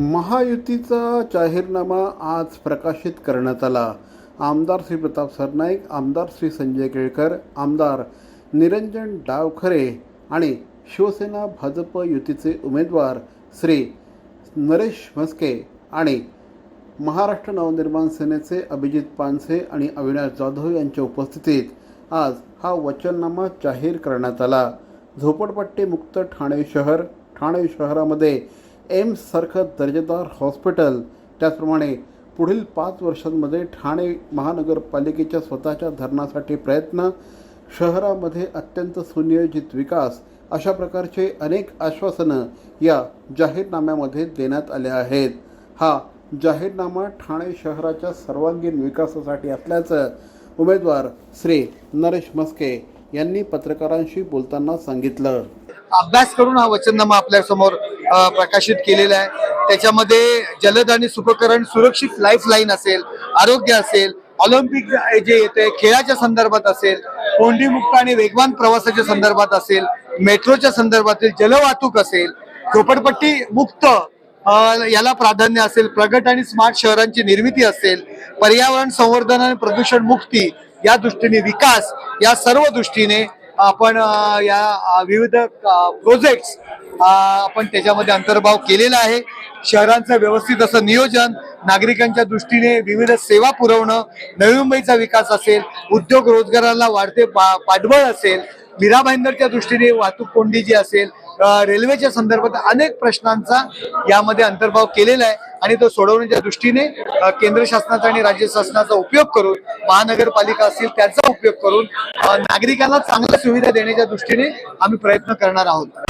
महायुतीचा जाहीरनामा आज प्रकाशित करण्यात आला. आमदार श्री प्रताप सरनाईक आमदार श्री संजय केळकर आमदार निरंजन डावखरे आणि शिवसेना भाजप युतीचे उमेदवार श्री नरेश म्हस्के आणि महाराष्ट्र नवनिर्माण सेनेचे अभिजित पानसे आणि अविनाश जाधव यांच्या उपस्थितीत आज हा वचननामा जाहीर करण्यात आला. झोपडपट्टीमुक्त ठाणे शहर ठाणे शहरामध्ये एम्ससारखं दर्जेदार हॉस्पिटल. त्याचप्रमाणे पुढील पाच वर्षांमध्ये ठाणे महानगरपालिकेच्या स्वतःच्या धरणासाठी प्रयत्न शहरामध्ये अत्यंत सुनियोजित विकास अशा प्रकारचे अनेक आश्वासनं या जाहीरनाम्यामध्ये देण्यात आले आहेत. हा जाहीरनामा ठाणे शहराच्या सर्वांगीण विकासासाठी असल्याचं उमेदवार श्री नरेश मस्के यांनी पत्रकारांशी बोलताना सांगितलं. अभ्यास करून हा वचननामा आपल्यासमोर प्रकाशित केलेलं आहे. त्याच्यामध्ये जलद आणि सुखकरण सुरक्षित लाईफ लाईन असेल आरोग्य असेल ऑलिम्पिक जे येते खेळाच्या संदर्भात असेल कोंडीमुक्त आणि वेगवान प्रवासाच्या संदर्भात असेल मेट्रोच्या संदर्भातील जलवाहतूक असेल झोपडपट्टी मुक्त याला प्राधान्य असेल प्रगत आणि स्मार्ट शहरांची निर्मिती असेल पर्यावरण संवर्धन आणि प्रदूषण मुक्ती या दृष्टीने विकास या सर्व दृष्टीने आपण या विविध प्रोजेक्ट्स आपण त्याच्यामध्ये अंतर्भाव केलेला आहे. शहरांचं व्यवस्थित असं नियोजन नागरिकांच्या दृष्टीने विविध सेवा पुरवणं नवी मुंबईचा विकास असेल उद्योग रोजगाराला वाढते पा- पाठबळ असेल मीरा भाईंदरच्या दृष्टीने वाहतूक कोंडी जी असेल रेल्वेच्या संदर्भात अनेक प्रश्नांचा यामध्ये अंतर्भाव केलेला आहे आणि तो सोडवण्याच्या दृष्टीने केंद्र शासनाचा आणि राज्य शासनाचा उपयोग करून महानगरपालिका असतील त्याचा उपयोग करून नागरिकांना चांगल्या सुविधा देण्याच्या दृष्टीने आम्ही प्रयत्न करणार आहोत.